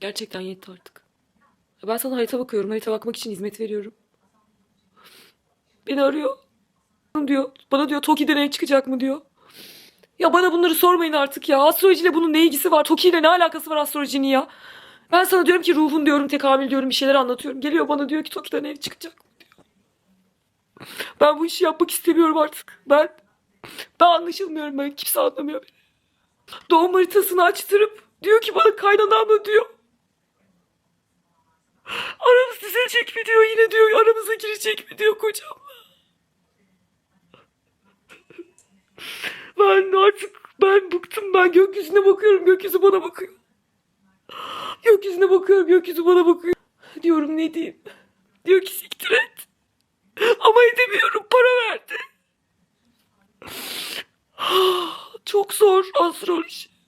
Gerçekten yetti artık. Ben sana harita bakıyorum. Harita bakmak için hizmet veriyorum. Beni arıyor. diyor. Bana diyor Toki'den ev çıkacak mı diyor. Ya bana bunları sormayın artık ya. Astrolojiyle bunun ne ilgisi var? Toki ile ne alakası var astrolojinin ya? Ben sana diyorum ki ruhun diyorum, tekamül diyorum, bir şeyler anlatıyorum. Geliyor bana diyor ki Toki'den ev çıkacak mı diyor. Ben bu işi yapmak istemiyorum artık. Ben ben anlaşılmıyorum ben. Kimse anlamıyor beni. Doğum haritasını açtırıp diyor ki bana kaynanan mı diyor. Düzelecek mi diyor yine diyor aramıza girecek mi diyor kocamla. Ben artık ben bıktım ben gökyüzüne bakıyorum gökyüzü bana bakıyor. Gökyüzüne bakıyorum gökyüzü bana bakıyor. Diyorum ne diyeyim. Diyor ki siktir et. Ama edemiyorum para verdi. Çok zor astroloji.